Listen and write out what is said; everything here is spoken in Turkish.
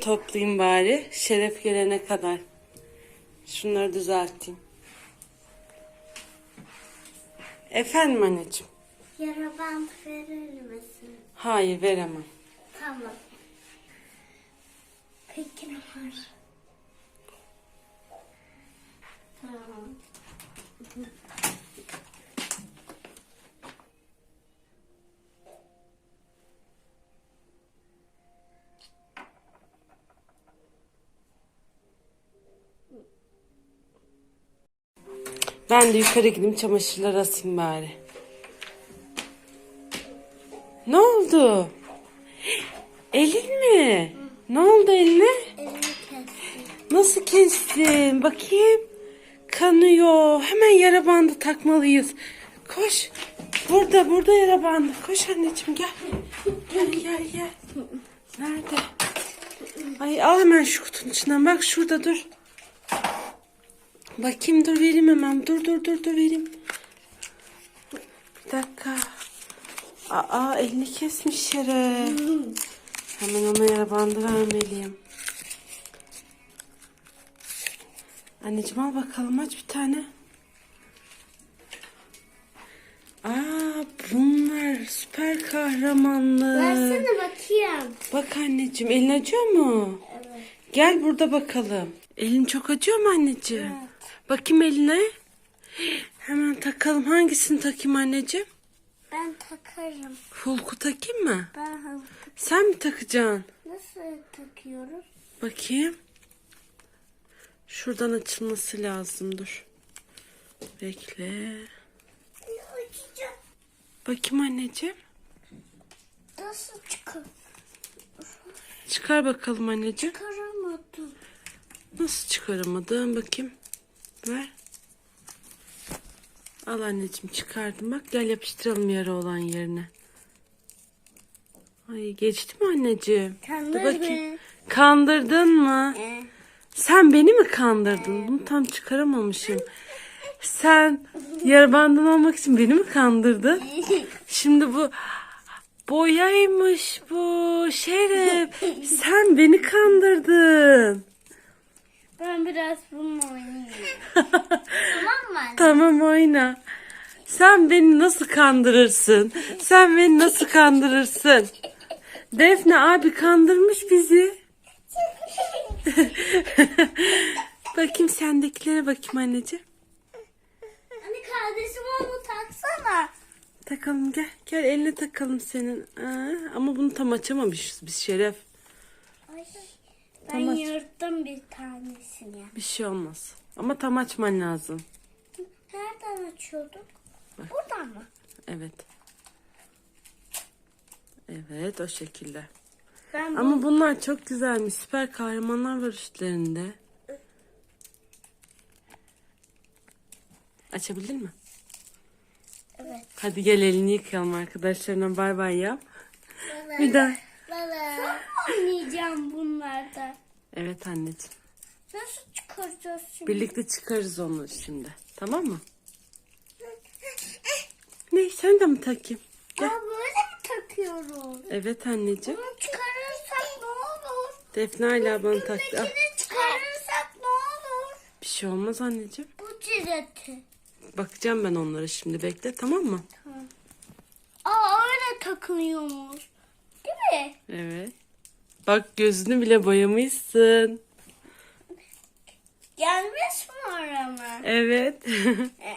Toplayayım bari. Şeref gelene kadar. Şunları düzelteyim. Efendim anneciğim. Yara bant verir misin? Hayır veremem. Tamam. Peki ne var? Tamam. Ben de yukarı gideyim çamaşırları asayım bari. Ne oldu? Elin mi? Ne oldu eline? Elini kestim. Nasıl kestin? Bakayım. Kanıyor. Hemen yara bandı takmalıyız. Koş. Burada, burada yara bandı. Koş anneciğim gel. Gel, gel, gel. Nerede? Ay al hemen şu kutunun içinden. Bak şurada dur. Bakayım dur vereyim hemen. Dur dur dur dur vereyim. Bir dakika. Aa elini kesmiş yere. Hemen ona yara bandı vermeliyim. Anneciğim al bakalım aç bir tane. Aa bunlar süper kahramanlı. Versene bakayım. Bak anneciğim elin acıyor mu? Evet. Gel burada bakalım. Elin çok acıyor mu anneciğim? Evet. Bakayım eline. Hemen takalım. Hangisini takayım anneciğim? Ben takarım. Hulk'u takayım mı? Ben hızlı. Sen mi takacaksın? Nasıl takıyoruz? Bakayım. Şuradan açılması lazım. Dur. Bekle. Açacağım. Bakayım anneciğim. Nasıl çıkar? Çıkar bakalım anneciğim. Çıkaramadım. Nasıl çıkaramadın? Bakayım. Ver. Al anneciğim çıkardım. Bak gel yapıştıralım yara olan yerine. Ay geçti mi anneciğim? Dur Kandır bakayım. beni. Kandırdın mı? Ee, Sen beni mi kandırdın? Bunu tam çıkaramamışım. Sen yara bandını almak için beni mi kandırdın? Şimdi bu boyaymış bu Şeref. Sen beni kandırdın. Ben biraz bununla oynayayım. tamam mı? anne? Tamam oyna. Sen beni nasıl kandırırsın? Sen beni nasıl kandırırsın? Defne abi kandırmış bizi. bakayım sendekilere bakayım anneciğim. Anne kardeşim onu taksana. Takalım gel. Gel eline takalım senin. Aa, ama bunu tam açamamışız biz Şeref. Ben Tamam. yırttım bir tanesini. Bir şey olmaz. Ama tam açman lazım. Nereden açıyorduk? Buradan mı? Evet. Evet o şekilde. Ben. Ama bunlar çok güzelmiş. Süper kahramanlar var üstlerinde. Açabildin mi? Evet. Hadi gel elini yıkayalım arkadaşlarına bay bay yap. Bir daha. Oynayacağım bunlarda. Evet anneciğim. Nasıl çıkaracağız şimdi? Birlikte çıkarız onu şimdi. Tamam mı? Ne sen de mi takayım? Aa, böyle mi takıyoruz? Evet anneciğim. Bunu çıkarırsak ne olur? Defne hala bana taktı. Al. Çıkarırsak ne olur? Bir şey olmaz anneciğim. Bu cireti. Bakacağım ben onlara şimdi bekle tamam mı? Aa öyle takılıyormuş. Değil mi? Evet. Bak gözünü bile boyamışsın. Gelmiş mi orama? Evet. e.